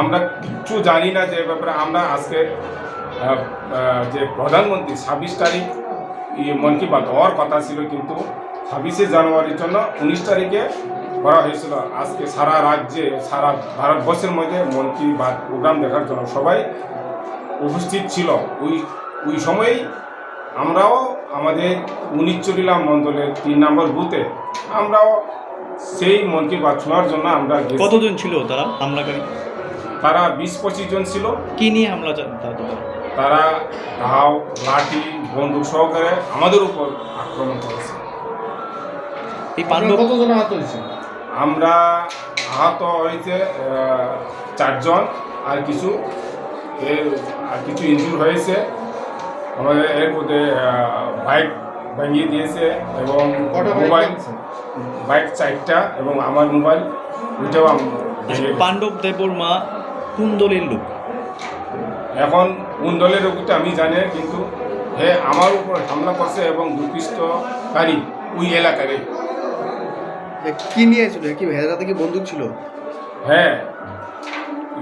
আমরা কিচ্ছু জানি না যে ব্যাপারে আমরা আজকে যে প্রধানমন্ত্রী ছাব্বিশ তারিখ মন কি বাত হওয়ার কথা ছিল কিন্তু ছাব্বিশে জানুয়ারির জন্য উনিশ তারিখে করা হয়েছিল। আজকে সারা রাজ্যে, সারা ভারতবর্ষের মধ্যে মন কি বাত প্রোগ্রাম দেখার জন্য সবাই উপস্থিত ছিল। ওই ওই সময়েই আমরাও আমাদের উনিচরিলাম মণ্ডলের তিন নম্বর বুথে আমরাও সেই মন কি বাত শোনার জন্য আমরা। কতজন ছিল তারা? হামলাকারী তারা বিশ পঁচিশ জন ছিল। কি নিয়ে হামলা তারা? তারা ঢাও লাঠি বন্দুক সহকারে আমাদের উপর আক্রমণ করেছে। এই পাণ্ডব কতজন আহত হয়েছে আমরা আহত হয়েছে চারজন আর কিছু এর আর কিছু ইনজুর হয়েছে। আমাদের এর মধ্যে বাইক ভাঙিয়ে দিয়েছে এবং কটা মোবাইল বাইক চারটা এবং আমার মোবাইল ওইটাও। পাণ্ডব দেবর মা কোন দলের লোক। এখন কোন দলের তো আমি জানি কিন্তু হে আমার উপর হামলা করছে এবং দুর্কৃষ্টকারী ওই এলাকারে এ কি নিয়ে ছিল? কি ভেড়াতে থেকে বন্দুক ছিল? হ্যাঁ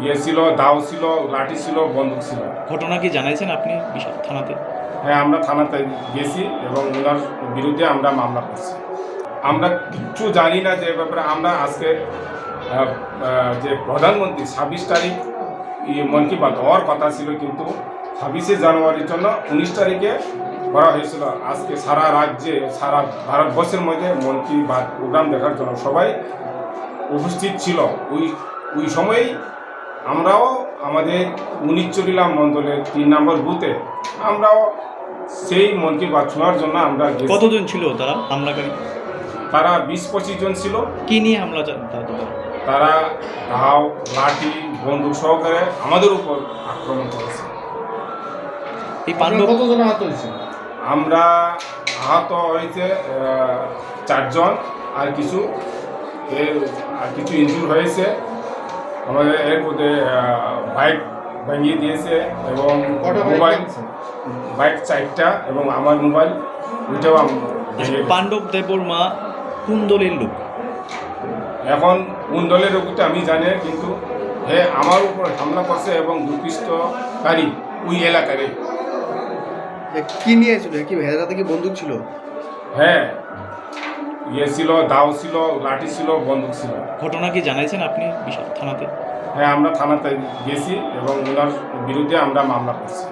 ইয়ে ছিল দাও ছিল লাঠি ছিল বন্দুক ছিল। ঘটনা কি জানাইছেন আপনি বিশাল থানাতে? হ্যাঁ আমরা থানাতে গেছি এবং ওনার বিরুদ্ধে আমরা মামলা করছি। আমরা কিচ্ছু জানি না যে ব্যাপারে। আমরা আজকে যে প্রধানমন্ত্রী ছাব্বিশ তারিখ মন কি বাত হওয়ার কথা ছিল কিন্তু ছাব্বিশে জানুয়ারির জন্য উনিশ তারিখে করা হয়েছিল। আজকে সারা রাজ্যে সারা ভারতবর্ষের মধ্যে মন কি বাত প্রোগ্রাম দেখার জন্য সবাই উপস্থিত ছিল। ওই ওই সময়েই আমরাও আমাদের উনিচরিলাম মণ্ডলের তিন নম্বর বুথে আমরাও সেই মন কি বাত শোনার জন্য আমরা কতজন ছিল তারা হামলাকারী? তারা বিশ পঁচিশ জন ছিল। কি নিয়ে হামলা তারা? ঢাও লাঠি বন্দুক সহকারে আমাদের উপর আক্রমণ করেছে। এই পাণ্ডব কতজন আহত হয়েছে? আমরা আহত হয়েছে চারজন আর কিছু এর আর কিছু ইনজুর হয়েছে। আমাদের এর মধ্যে বাইক ভেঙিয়ে দিয়েছে এবং মোবাইল বাইক চারটা এবং আমার মোবাইল ওইটাও আম- পাণ্ডব দেবর মা কোন দলের লোক? এখন কোন দলের ওটা আমি জানি কিন্তু হে আমার উপর হামলা করছে এবং দুর্কৃষ্টকারী ওই এলাকারে কি নিয়ে ছিল? কি ভেড়াতে থেকে বন্দুক ছিল? হ্যাঁ ইয়ে ছিল দাও ছিল লাঠি ছিল বন্দুক ছিল। ঘটনা কি জানাইছেন আপনি বিশাল থানাতে? হ্যাঁ আমরা থানাতে গেছি এবং ওনার বিরুদ্ধে আমরা মামলা করছি।